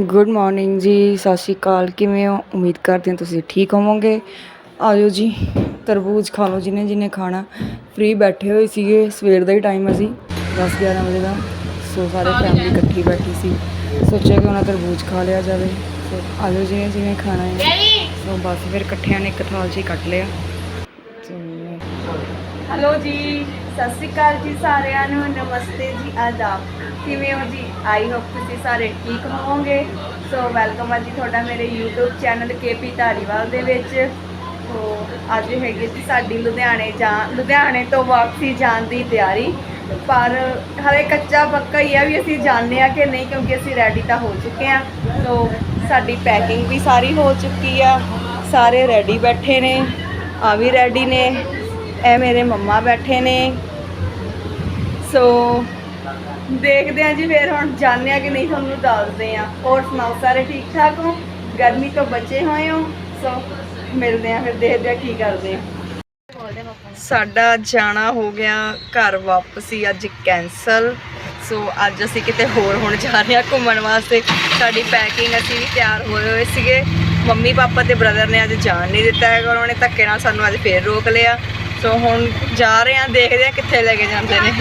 Good morning ਜੀ ਸਤਿ ਸ਼੍ਰੀ ਅਕਾਲ। ਕਿਵੇਂ ਹੋ? ਉਮੀਦ ਕਰਦੇ ਹਾਂ ਤੁਸੀਂ ਠੀਕ ਹੋਵੋਗੇ। ਆਜੋ ਜੀ ਤਰਬੂਜ ਖਾ ਲਓ ਜਿਹਨੇ ਜਿਹਨੇ ਖਾਣਾ। ਫ੍ਰੀ ਬੈਠੇ ਹੋਏ ਸੀਗੇ ਸਵੇਰ ਦਾ ਹੀ ਟਾਈਮ ਅਸੀਂ 10 11 ਵਜੇ ਦਾ। ਸੋ ਸਾਰੇ ਫੈਮਿਲੀ ਇਕੱਠੀ ਬੈਠੀ ਸੀ। ਸੋਚਿਆ ਕਿ ਉਹਨਾਂ ਤਰਬੂਜ ਖਾ ਲਿਆ ਜਾਵੇ। ਸੋ ਆਜੋ ਜਿਹਨੇ ਜਿਹਨੇ ਖਾਣਾ ਹੈ। ਸੋ ਬਸ ਫਿਰ ਇਕੱਠਿਆਂ ਨੇ ਇੱਕ ਥਾਲ 'ਚ ਹੀ ਕੱਟ ਲਿਆ। ਹੈਲੋ ਜੀ ਸਤਿ ਸ਼੍ਰੀ ਅਕਾਲ ਜੀ ਸਾਰਿਆਂ ਨੂੰ। ਨਮਸਤੇ ਜੀ ਆਦਾਬ। ਕਿਵੇਂ ਹੋ ਜੀ? ਆਈ ਹੋਪ ਤੁਸੀਂ ਸਾਰੇ ਠੀਕ ਹੋਵੋਗੇ। ਸੋ ਵੈਲਕਮ ਆ ਜੀ ਤੁਹਾਡਾ ਮੇਰੇ YouTube ਚੈਨਲ KP ਧਾਰੀਵਾਲ ਦੇ ਵਿੱਚ। ਸੋ ਅੱਜ ਹੈਗੀ ਜੀ ਸਾਡੀ ਲੁਧਿਆਣੇ ਜਾਂ, ਲੁਧਿਆਣੇ ਤੋਂ ਵਾਪਸੀ ਜਾਣ ਦੀ ਤਿਆਰੀ। ਪਰ ਹਲੇ ਕੱਚਾ ਪੱਕਾ ਹੀ ਆ ਵੀ ਅਸੀਂ ਜਾਣਦੇ ਆ ਕਿ ਨਹੀਂ, ਕਿਉਂਕਿ ਅਸੀਂ ਰੈਡੀ ਤਾਂ ਹੋ ਚੁੱਕੇ ਆ। ਸੋ ਸਾਡੀ ਪੈਕਿੰਗ ਵੀ ਸਾਰੀ ਹੋ ਚੁੱਕੀ ਆ। ਸਾਰੇ ਰੈਡੀ ਬੈਠੇ ਨੇ। ਆ ਵੀ ਰੈਡੀ ਨੇ। ਇਹ ਮੇਰੇ ਮੰਮਾ ਬੈਠੇ ਨੇ। ਸੋ ਦੇਖਦੇ ਆ ਜੀ, ਫਿਰ ਹੁਣ ਜਾਣਦੇ ਆ ਕਿ ਨਹੀਂ ਤੁਹਾਨੂੰ ਦੱਸਦੇ ਆ ਹੋਰ ਸੁਣਾਓ, ਸਾਰੇ ਠੀਕ ਠਾਕ ਹੋ? ਗਰਮੀ ਤੋਂ ਬਚੇ ਹੋਏ ਹੋ? ਸੋ ਮਿਲਦੇ ਆ ਫਿਰ ਦੇਖਦੇ ਆ ਕੀ ਕਰਦੇ ਆ ਸਾਡਾ ਜਾਣਾ ਹੋ ਗਿਆ ਘਰ ਵਾਪਸੀ, ਅੱਜ ਕੈਨਸਲ ਸੋ ਅੱਜ ਅਸੀਂ ਕਿਤੇ ਹੋਰ ਹੁਣ ਜਾ ਰਹੇ ਹਾਂ ਘੁੰਮਣ ਵਾਸਤੇ। ਸਾਡੀ ਪੈਕਿੰਗ ਅਸੀਂ ਵੀ ਤਿਆਰ ਹੋਏ ਹੋਏ ਸੀਗੇ। ਮੰਮੀ, ਪਾਪਾ ਤੇ ਬ੍ਰਦਰ ਨੇ ਅੱਜ ਜਾਣ ਨਹੀਂ ਦਿੱਤਾ ਹੈਗਾ, ਉਹਨਾਂ ਨੇ ਧੱਕੇ ਨਾਲ ਸਾਨੂੰ ਅੱਜ ਫੇਰ ਰੋਕ ਲਿਆ। ਸੋ ਹੁਣ ਜਾ ਰਹੇ ਹਾਂ, ਦੇਖਦੇ ਹਾਂ ਕਿੱਥੇ ਲੈ ਕੇ ਜਾਂਦੇ ਨੇ।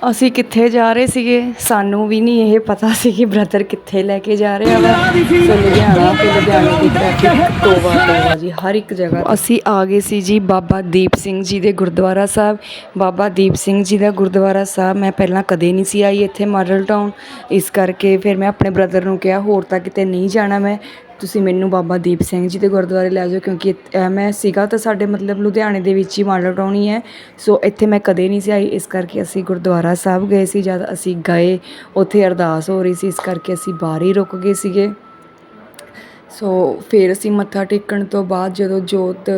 ਅਸੀਂ ਕਿੱਥੇ ਜਾ ਰਹੇ ਸੀਗੇ? ਸਾਨੂੰ ਵੀ ਨਹੀਂ ਇਹ ਪਤਾ ਸੀ ਕਿ ਬ੍ਰਦਰ ਕਿੱਥੇ ਲੈ ਕੇ ਜਾ ਰਿਹਾ ਵਾ। ਸੋ ਲੁਧਿਆਣਾ ਤੇ ਲੁਧਿਆਣੇ ਦੀ ਟ੍ਰੈਫਿਕ ਤੋਬਾ ਤੋਬਾ ਜੀ, ਹਰ ਇੱਕ ਜਗ੍ਹਾ ਅਸੀਂ ਆ ਗਏ ਸੀ ਜੀ ਬਾਬਾ ਦੀਪ ਸਿੰਘ ਜੀ ਦੇ ਗੁਰਦੁਆਰਾ ਸਾਹਿਬ। ਬਾਬਾ ਦੀਪ ਸਿੰਘ ਜੀ ਦਾ ਗੁਰਦੁਆਰਾ ਸਾਹਿਬ ਮੈਂ ਪਹਿਲਾਂ ਕਦੇ ਨਹੀਂ ਸੀ ਆਈ ਇੱਥੇ ਮਾਡਲ ਟਾਊਨ ਇਸ ਕਰਕੇ ਫਿਰ ਮੈਂ ਆਪਣੇ ਬ੍ਰਦਰ ਨੂੰ ਕਿਹਾ, ਹੋਰ ਤਾਂ ਕਿਤੇ ਨਹੀਂ ਜਾਣਾ ਮੈਂ। ਤੁਸੀਂ ਮੈਨੂੰ ਬਾਬਾ ਦੀਪ ਸਿੰਘ ਜੀ ਦੇ ਗੁਰਦੁਆਰੇ ਲੈ ਜਾਓ, ਕਿਉਂਕਿ ਇੱਥੇ- ਮੈਂ ਸੀਗਾ ਤਾਂ ਸਾਡੇ ਮਤਲਬ ਲੁਧਿਆਣੇ ਦੇ ਵਿੱਚ ਹੀ ਮਾਡਲ ਟਾਊਨ ਹੀ ਹੈ। ਸੋ ਇੱਥੇ ਮੈਂ ਕਦੇ ਨਹੀਂ ਸੀ ਆਈ, ਇਸ ਕਰਕੇ ਅਸੀਂ ਗੁਰਦੁਆਰਾ ਸਾਹਿਬ ਗਏ ਸੀ, ਜਦ ਅਸੀਂ ਗਏ, ਉੱਥੇ ਅਰਦਾਸ ਹੋ ਰਹੀ ਸੀ, ਇਸ ਕਰਕੇ ਅਸੀਂ ਬਾਹਰ ਹੀ ਰੁਕ ਗਏ ਸੀਗੇ। ਸੋ ਫਿਰ ਅਸੀਂ ਮੱਥਾ ਟੇਕਣ ਤੋਂ ਬਾਅਦ ਜਦੋਂ ਜੋਤ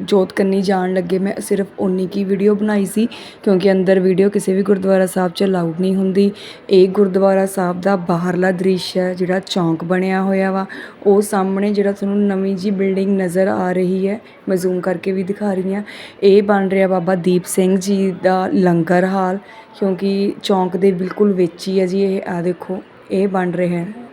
ਜੋਤ ਕੰਨੀ ਜਾਣ ਲੱਗੇ, ਮੈਂ ਸਿਰਫ ਉਨੀ ਕੀ ਵੀਡੀਓ ਬਣਾਈ ਸੀ, ਕਿਉਂਕਿ ਅੰਦਰ ਵੀਡੀਓ ਕਿਸੇ ਵੀ ਗੁਰਦੁਆਰਾ ਸਾਹਿਬ 'ਚ ਅਲਾਊਡ ਨਹੀਂ ਹੁੰਦੀ। ਇਹ ਗੁਰਦੁਆਰਾ ਸਾਹਿਬ ਦਾ ਬਾਹਰਲਾ ਦ੍ਰਿਸ਼ ਹੈ, ਜਿਹੜਾ ਚੌਂਕ ਬਣਿਆ ਹੋਇਆ ਵਾ। ਉਹ ਸਾਹਮਣੇ ਜਿਹੜਾ ਤੁਹਾਨੂੰ ਨਵੀਂ ਜੀ ਬਿਲਡਿੰਗ ਨਜ਼ਰ ਆ ਰਹੀ ਹੈ, ਮੈਂ ਜ਼ੂਮ ਕਰਕੇ ਵੀ ਦਿਖਾ ਰਹੀ ਹਾਂ। ਇਹ ਬਣ ਰਿਹਾ ਬਾਬਾ ਦੀਪ ਸਿੰਘ ਜੀ ਦਾ ਲੰਗਰ ਹਾਲ, ਕਿਉਂਕਿ ਚੌਂਕ ਦੇ ਬਿਲਕੁਲ ਵਿੱਚ ਹੀ ਹੈ ਜੀ ਇਹ। ਆ ਦੇਖੋ, ਇਹ ਬਣ ਰਿਹਾ ਹੈ।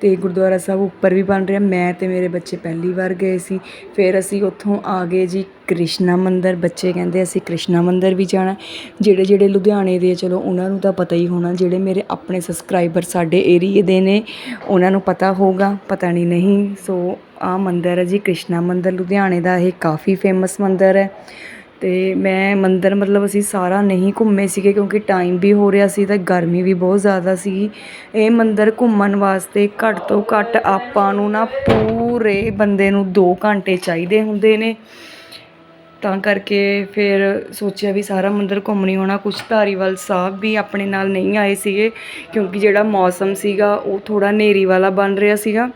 ਅਤੇ ਗੁਰਦੁਆਰਾ ਸਾਹਿਬ ਉੱਪਰ ਵੀ ਬਣ ਰਿਹਾ। ਮੈਂ ਅਤੇ ਮੇਰੇ ਬੱਚੇ ਪਹਿਲੀ ਵਾਰ ਗਏ ਸੀ। ਫਿਰ ਅਸੀਂ ਉੱਥੋਂ ਆ ਗਏ ਜੀ ਕ੍ਰਿਸ਼ਨਾ ਮੰਦਰ। ਬੱਚੇ ਕਹਿੰਦੇ ਅਸੀਂ ਕ੍ਰਿਸ਼ਨਾ ਮੰਦਰ ਵੀ ਜਾਣਾ ਜਿਹੜੇ ਜਿਹੜੇ ਲੁਧਿਆਣੇ ਦੇ ਚਲੋ ਉਹਨਾਂ ਨੂੰ ਤਾਂ ਪਤਾ ਹੀ ਹੋਣਾ। ਜਿਹੜੇ ਮੇਰੇ ਆਪਣੇ ਸਬਸਕ੍ਰਾਈਬਰ ਸਾਡੇ ਏਰੀਏ ਦੇ ਨੇ, ਉਹਨਾਂ ਨੂੰ ਪਤਾ ਹੋਊਗਾ। ਪਤਾ ਨਹੀਂ ਨਹੀਂ। ਸੋ ਆਹ ਮੰਦਰ ਹੈ ਜੀ ਕ੍ਰਿਸ਼ਨਾ ਮੰਦਰ। ਲੁਧਿਆਣੇ ਦਾ ਇਹ ਕਾਫੀ ਫੇਮਸ ਮੰਦਰ ਹੈ। ਅਤੇ ਮੈਂ ਮੰਦਰ ਮਤਲਬ ਅਸੀਂ ਸਾਰਾ ਨਹੀਂ ਘੁੰਮੇ ਸੀਗੇ ਕਿਉਂਕਿ ਟਾਈਮ ਵੀ ਹੋ ਰਿਹਾ ਸੀ ਤੇ ਗਰਮੀ ਵੀ ਬਹੁਤ ਜ਼ਿਆਦਾ ਸੀ ਇਹ ਮੰਦਰ ਘੁੰਮਣ ਵਾਸਤੇ ਘੱਟ ਤੋਂ ਘੱਟ ਆਪਾਂ ਨੂੰ ਨਾ ਪੂਰੇ ਬੰਦੇ ਨੂੰ ਦੋ ਘੰਟੇ ਚਾਹੀਦੇ ਹੁੰਦੇ ਨੇ। ਤਾਂ ਕਰਕੇ ਫਿਰ ਸੋਚਿਆ ਵੀ ਸਾਰਾ ਮੰਦਿਰ ਘੁੰਮਣੀ ਹੋਣਾ। ਕੁਛ ਧਾਰੀਵਾਲ ਸਾਹਿਬ ਵੀ ਆਪਣੇ ਨਾਲ ਨਹੀਂ ਆਏ ਸੀਗੇ ਕਿਉਂਕਿ ਜਿਹੜਾ ਮੌਸਮ ਸੀਗਾ ਉਹ ਥੋੜਾ ਹਨੇਰੀ ਵਾਲਾ ਬਣ ਰਿਹਾ ਸੀਗਾ।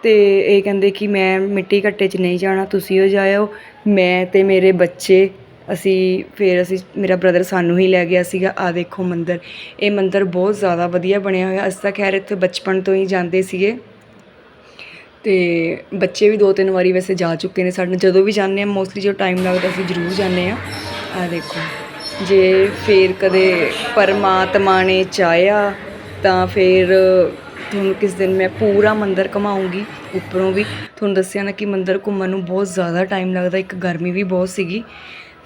ਅਤੇ ਇਹ ਕਹਿੰਦੇ ਕਿ ਮੈਂ ਮਿੱਟੀ ਘੱਟੇ 'ਚ ਨਹੀਂ ਜਾਣਾ, ਤੁਸੀਂ ਹੋ ਜਾਇਓ। ਮੈਂ ਅਤੇ ਮੇਰੇ ਬੱਚੇ, ਅਸੀਂ ਫਿਰ ਅਸੀਂ, ਮੇਰਾ ਬ੍ਰਦਰ ਸਾਨੂੰ ਹੀ ਲੈ ਗਿਆ ਸੀਗਾ। ਆਹ ਦੇਖੋ ਮੰਦਰ। ਇਹ ਮੰਦਰ ਬਹੁਤ ਜ਼ਿਆਦਾ ਵਧੀਆ ਬਣਿਆ ਹੋਇਆ। ਅਸੀਂ ਤਾਂ ਖੈਰ ਇੱਥੇ ਬਚਪਨ ਤੋਂ ਹੀ ਜਾਂਦੇ ਸੀਗੇ। ਅਤੇ ਬੱਚੇ ਵੀ ਦੋ ਤਿੰਨ ਵਾਰੀ ਵੈਸੇ ਜਾ ਚੁੱਕੇ ਨੇ ਸਾਡੇ ਨਾਲ। ਜਦੋਂ ਵੀ ਜਾਂਦੇ ਹਾਂ ਮੋਸਟਲੀ ਜੋ ਟਾਈਮ ਲੱਗਦਾ, ਅਸੀਂ ਜ਼ਰੂਰ ਜਾਂਦੇ ਹਾਂ। ਆਹ ਦੇਖੋ। ਜੇ ਫੇਰ ਕਦੇ ਪਰਮਾਤਮਾ ਨੇ ਚਾਹਿਆ, ਤਾਂ ਫਿਰ ਤੁਹਾਨੂੰ ਕਿਸ ਦਿਨ ਮੈਂ ਪੂਰਾ ਮੰਦਿਰ ਘਮਾਉਂਗੀ, ਉੱਪਰੋਂ ਵੀ। ਤੁਹਾਨੂੰ ਦੱਸਿਆ ਨਾ ਕਿ ਮੰਦਿਰ ਘੁੰਮਣ ਨੂੰ ਬਹੁਤ ਜ਼ਿਆਦਾ ਟਾਈਮ ਲੱਗਦਾ, ਇੱਕ ਗਰਮੀ ਵੀ ਬਹੁਤ ਸੀਗੀ।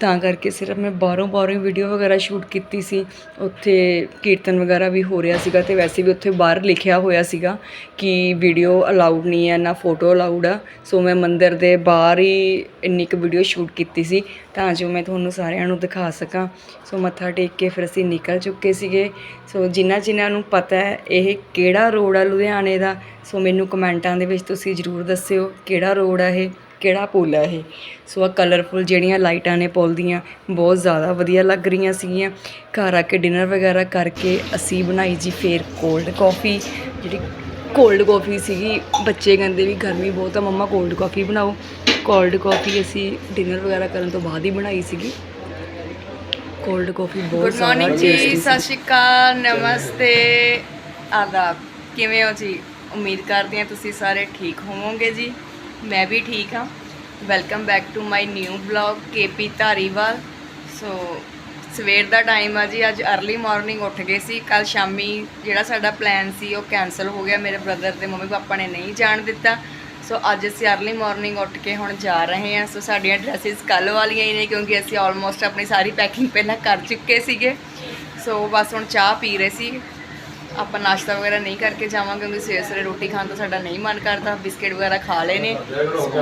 ਤਾਂ ਕਰਕੇ ਸਿਰਫ ਮੈਂ ਬਾਹਰੋਂ ਬਾਹਰੋਂ ਵੀਡੀਓ ਵਗੈਰਾ ਸ਼ੂਟ ਕੀਤੀ ਸੀ। ਉੱਥੇ ਕੀਰਤਨ ਵਗੈਰਾ ਵੀ ਹੋ ਰਿਹਾ ਸੀਗਾ ਤੇ ਵੈਸੇ ਵੀ ਉੱਥੇ ਬਾਹਰ ਲਿਖਿਆ ਹੋਇਆ ਸੀਗਾ ਕਿ ਵੀਡੀਓ ਅਲਾਉਡ ਨਹੀਂ ਹੈ, ਨਾ ਫੋਟੋ ਅਲਾਉਡ ਆ। ਸੋ ਮੈਂ ਮੰਦਿਰ ਦੇ ਬਾਹਰ ਹੀ ਇੰਨੀ ਕੁ ਵੀਡੀਓ ਸ਼ੂਟ ਕੀਤੀ ਸੀ ਤਾਂ ਜੋ ਮੈਂ ਤੁਹਾਨੂੰ ਸਾਰਿਆਂ ਨੂੰ ਦਿਖਾ ਸਕਾਂ। ਸੋ ਮੱਥਾ ਟੇਕ ਕੇ ਫਿਰ ਅਸੀਂ ਨਿਕਲ ਚੁੱਕੇ ਸੀਗੇ। ਸੋ ਜਿਨ੍ਹਾਂ ਜਿਨ੍ਹਾਂ ਨੂੰ ਪਤਾ ਹੈ, ਇਹ ਕਿਹੜਾ ਰੋਡ ਆ ਲੁਧਿਆਣੇ ਦਾ? ਸੋ ਮੈਨੂੰ ਕਮੈਂਟਾਂ ਦੇ ਵਿੱਚ ਤੁਸੀਂ ਜ਼ਰੂਰ ਦੱਸਿਓ ਕਿਹੜਾ ਰੋਡ ਆ ਇਹ। ਕਿਹੜਾ ਪੁੱਲ ਹੈ ਇਹ? ਸੋ ਆ ਕਲਰਫੁਲ ਜਿਹੜੀਆਂ ਲਾਈਟਾਂ ਨੇ ਪੁੱਲ ਦੀਆਂ ਬਹੁਤ ਜ਼ਿਆਦਾ ਵਧੀਆ ਲੱਗ ਰਹੀਆਂ ਸੀਗੀਆਂ। ਘਰ ਆ ਕੇ ਡਿਨਰ ਵਗੈਰਾ ਕਰਕੇ ਅਸੀਂ ਬਣਾਈ ਜੀ ਫੇਰ ਕੋਲਡ ਕਾਫੀ ਜਿਹੜੀ ਕੋਲਡ ਕਾਫੀ ਸੀਗੀ। ਬੱਚੇ ਕਹਿੰਦੇ ਵੀ ਗਰਮੀ ਬਹੁਤ ਆ ਮੰਮਾ ਕੋਲਡ ਕਾਫੀ ਬਣਾਓ। ਕੋਲਡ ਕਾਫੀ ਅਸੀਂ ਡਿਨਰ ਵਗੈਰਾ ਕਰਨ ਤੋਂ ਬਾਅਦ ਹੀ ਬਣਾਈ ਸੀਗੀ। ਕੋਲਡ ਕਾਫੀ ਬਹੁਤ ਗੁੱਡ ਮਾਰਨਿੰਗ ਜੀ। ਸਤਿ ਸ਼੍ਰੀ ਅਕਾਲ ਨਮਸਤੇ। ਆਦਾਬ ਕਿਵੇਂ ਹੋ ਜੀ? ਉਮੀਦ ਕਰਦੇ ਹਾਂ ਤੁਸੀਂ ਸਾਰੇ ਠੀਕ ਹੋਵੋਗੇ ਜੀ। ਮੈਂ ਵੀ ਠੀਕ ਹਾਂ। Welcome back to my new vlog KP Dhariwal so ਸਵੇਰ ਦਾ ਟਾਈਮ ਆ ਜੀ, ਅੱਜ ਅਰਲੀ ਮਾਰਨਿੰਗ ਉੱਠ ਗਏ ਸੀ। ਕੱਲ ਸ਼ਾਮੀ ਜਿਹੜਾ ਸਾਡਾ ਪਲਾਨ ਸੀ, ਉਹ ਕੈਨਸਲ ਹੋ ਗਿਆ। ਮੇਰੇ ਬ੍ਰਦਰ ਤੇ ਮੰਮੀ ਪਾਪਾ ਨੇ ਨਹੀਂ ਜਾਣ ਦਿੱਤਾ। ਸੋ ਅੱਜ ਅਸੀਂ ਅਰਲੀ ਮਾਰਨਿੰਗ ਉੱਠ ਕੇ ਹੁਣ ਜਾ ਰਹੇ ਹਾਂ। ਸੋ ਸਾਡੀਆਂ ਡਰੈਸਸ ਕੱਲ ਵਾਲੀਆਂ ਹੀ ਨੇ, ਕਿਉਂਕਿ ਅਸੀਂ ਆਲਮੋਸਟ ਆਪਣੀ ਸਾਰੀ ਪੈਕਿੰਗ ਪਹਿਲਾਂ ਕਰ ਚੁੱਕੇ ਸੀਗੇ। ਸੋ ਬਸ ਹੁਣ ਚਾਹ ਪੀ ਰਹੇ ਸੀ। ਆਪਾਂ ਨਾਸ਼ਤਾ ਵਗੈਰਾ ਨਹੀਂ ਕਰਕੇ ਜਾਵਾਂਗੇ ਕਿਉਂਕਿ ਸਵੇਰੇ ਸਵੇਰੇ ਰੋਟੀ ਖਾਣ ਤੋਂ ਸਾਡਾ ਨਹੀਂ ਮਨ ਕਰਦਾ, ਬਿਸਕਿਟ ਵਗੈਰਾ ਖਾ ਲਏ ਨੇ।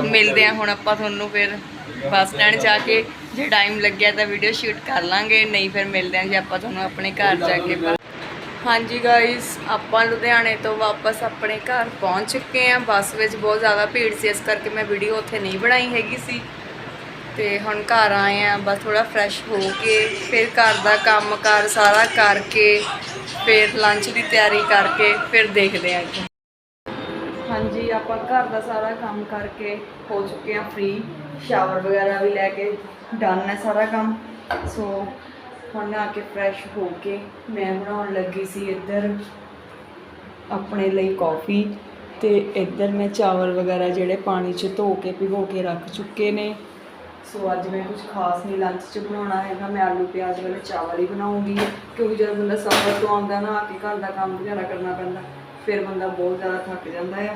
ਮਿਲਦੇ ਆ ਹੁਣ ਆਪਾਂ ਤੁਹਾਨੂੰ ਫਿਰ ਬੱਸ ਸਟੈਂਡ ਜਾ ਕੇ, ਜੇ ਟਾਈਮ ਲੱਗਿਆ ਤਾਂ ਵੀਡੀਓ ਸ਼ੂਟ ਕਰ ਲਾਂਗੇ, ਨਹੀਂ ਫਿਰ ਮਿਲਦੇ ਆ ਜੇ ਆਪਾਂ ਤੁਹਾਨੂੰ ਆਪਣੇ ਘਰ ਜਾ ਕੇ। ਹਾਂਜੀ ਗਾਇਸ ਆਪਾਂ ਲੁਧਿਆਣੇ ਤੋਂ ਵਾਪਸ ਆਪਣੇ ਘਰ ਪਹੁੰਚ ਚੁੱਕੇ ਆ ਬੱਸ ਵਿੱਚ ਬਹੁਤ ਜ਼ਿਆਦਾ ਭੀੜ ਸੀ, ਇਸ ਕਰਕੇ ਮੈਂ ਵੀਡੀਓ ਉੱਥੇ ਨਹੀਂ ਬਣਾਈ ਹੈਗੀ ਸੀ। ਤੇ ਹੁਣ ਘਰ ਆਏ ਆ, ਬਸ ਥੋੜਾ ਫਰੈਸ਼ ਹੋ ਕੇ ਫਿਰ ਘਰ ਦਾ ਕੰਮ ਕਾਰ ਸਾਰਾ ਕਰਕੇ ਫਿਰ ਲੰਚ ਦੀ ਤਿਆਰੀ ਕਰਕੇ ਫਿਰ ਦੇਖਦੇ ਆ ਅੱਗੇ। ਹਾਂਜੀ, ਆਪਾਂ ਘਰ ਦਾ ਸਾਰਾ ਕੰਮ ਕਰਕੇ ਹੋ ਚੁੱਕੇ ਆ ਫ੍ਰੀ ਸ਼ਾਵਰ ਵਗੈਰਾ ਵੀ ਲੈ ਕੇ ਡਨ ਹੈ ਸਾਰਾ ਕੰਮ। ਸੋ ਹੁਣ ਆ ਕੇ ਫਰੈਸ਼ ਹੋ ਕੇ ਮੈਂ ਬਣਾਉਣ ਲੱਗੀ ਸੀ ਇੱਧਰ ਆਪਣੇ ਲਈ ਕਾਫੀ ਤੇ ਇੱਧਰ ਮੈਂ ਚਾਵਲ ਵਗੈਰਾ ਜਿਹੜੇ ਪਾਣੀ 'ਚ ਧੋ ਕੇ ਭਿਗੋ ਕੇ ਰੱਖ ਚੁੱਕੇ ਨੇ। ਸੋ ਅੱਜ ਮੈਂ ਕੁਝ ਖਾਸ ਨਹੀਂ ਲੰਚ 'ਚ ਬਣਾਉਣਾ ਹੈਗਾ। ਮੈਂ ਆਲੂ, ਪਿਆਜ਼ ਵਾਲੇ ਚਾਵਲ ਹੀ ਬਣਾਉਂਗੀ। ਕਿਉਂਕਿ ਜਦੋਂ ਬੰਦਾ ਸਫ਼ਰ ਤੋਂ ਆਉਂਦਾ ਨਾ ਆ ਕੇ ਘਰ ਦਾ ਕੰਮ ਵਗੈਰਾ ਕਰਨਾ ਪੈਂਦਾ। ਫਿਰ ਬੰਦਾ ਬਹੁਤ ਜ਼ਿਆਦਾ ਥੱਕ ਜਾਂਦਾ ਆ।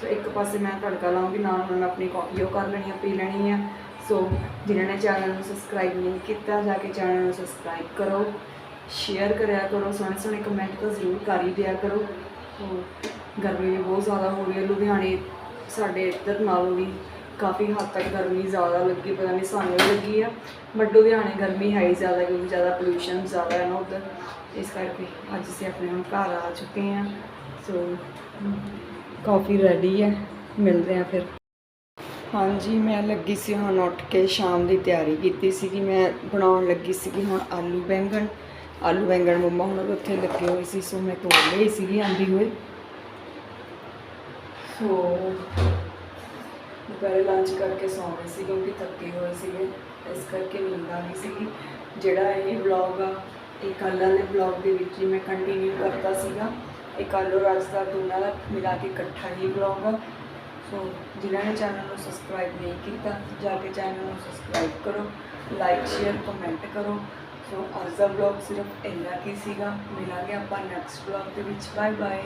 ਸੋ ਇੱਕ ਪਾਸੇ ਮੈਂ ਤੜਕਾ ਲਾਉਂਗੀ, ਨਾਲ ਨਾਲ ਮੈਂ ਆਪਣੀ ਕਾਫੀ ਉਹ ਕਰ ਲੈਣੀ ਆ, ਪੀ ਲੈਣੀ ਆ। ਸੋ ਜਿਨ੍ਹਾਂ ਨੇ ਚੈਨਲ ਨੂੰ ਸਬਸਕ੍ਰਾਈਬ ਨਹੀਂ ਕੀਤਾ, ਜਾ ਕੇ ਚੈਨਲ ਨੂੰ ਸਬਸਕ੍ਰਾਈਬ ਕਰੋ। ਸ਼ੇਅਰ ਕਰਿਆ ਕਰੋ, ਸੋਹਣੇ ਸੋਹਣੇ ਕਮੈਂਟ ਤਾਂ ਜ਼ਰੂਰ ਕਰ ਹੀ ਦਿਆ ਕਰੋ। ਸੋ ਗਰਮੀ ਵੀ ਬਹੁਤ ਜ਼ਿਆਦਾ ਹੋ ਰਹੀ ਹੈ ਲੁਧਿਆਣੇ ਸਾਡੇ ਇੱਧਰ ਨਾਲੋਂ ਵੀ ਕਾਫੀ ਹੱਦ ਤੱਕ ਗਰਮੀ ਜ਼ਿਆਦਾ ਲੱਗੀ, ਪਤਾ ਨਹੀਂ ਸਾਨੂੰ ਲੱਗੀ ਆ। ਬਟ ਲੁਧਿਆਣੇ ਗਰਮੀ ਹੈ ਹੀ ਜ਼ਿਆਦਾ, ਕਿਉਂਕਿ ਜ਼ਿਆਦਾ ਪੋਲੂਸ਼ਨ ਜ਼ਿਆਦਾ ਹੈ ਨਾ ਉੱਧਰ। ਇਸ ਕਰਕੇ ਅੱਜ ਅਸੀਂ ਆਪਣੇ ਹੁਣ ਘਰ ਆ ਚੁੱਕੇ ਹਾਂ। ਸੋ ਕਾਫੀ ਰੈਡੀ ਹੈ। ਮਿਲਦੇ ਆ ਫਿਰ। ਹਾਂਜੀ, ਮੈਂ ਲੱਗੀ ਸੀ ਹੁਣ ਉੱਠ ਕੇ, ਸ਼ਾਮ ਦੀ ਤਿਆਰੀ ਕੀਤੀ ਸੀਗੀ। ਮੈਂ ਬਣਾਉਣ ਲੱਗੀ ਸੀਗੀ ਹੁਣ ਆਲੂ ਬੈਂਗਣ। ਆਲੂ ਬੈਂਗਣ ਮੰਮਾ ਹੁਣ ਉੱਥੇ ਲੱਗੇ ਹੋਏ ਸੀ ਸੋ ਮੈਂ ਤੋੜ ਲਈ ਸੀਗੀ, ਆਂਦੀ ਹੋਏ। ਸੋ ਦੁਪਹਿਰੇ ਲੰਚ ਕਰਕੇ ਸੌਂ ਗਏ ਸੀ ਕਿਉਂਕਿ ਥੱਕੇ ਹੋਏ ਸੀਗੇ। ਇਸ ਕਰਕੇ ਨੀਂਦ ਆ ਗਈ ਸੀਗੀ ਜਿਹੜਾ ਇਹ ਵਲੌਗ ਆ, ਇਹ ਕੱਲ੍ਹ ਦੇ ਵਲੌਗ ਦੇ ਵਿੱਚ ਹੀ ਮੈਂ ਕੰਟੀਨਿਊ ਕਰਤਾ ਸੀਗਾ। ਇਹ ਕੱਲ੍ਹ ਔਰ ਅੱਜ ਦਾ ਦੋਨਾਂ ਦਾ ਮਿਲਾ ਕੇ ਇਕੱਠਾ ਹੀ ਵਲੌਗ ਆ। ਸੋ ਜਿਨ੍ਹਾਂ ਨੇ ਚੈਨਲ ਨੂੰ ਸਬਸਕ੍ਰਾਈਬ ਨਹੀਂ ਕੀਤਾ, ਜਾ ਕੇ ਚੈਨਲ ਨੂੰ ਸਬਸਕ੍ਰਾਈਬ ਕਰੋ ਲਾਈਕ ਸ਼ੇਅਰ ਕਮੈਂਟ ਕਰੋ। ਸੋ ਅੱਜ ਦਾ ਵਲੌਗ ਸਿਰਫ ਇੰਨਾ ਕੀ ਸੀਗਾ। ਮਿਲਾਂਗੇ ਆਪਾਂ ਨੈਕਸਟ ਵਲੌਗ ਦੇ ਵਿੱਚ। Bye bye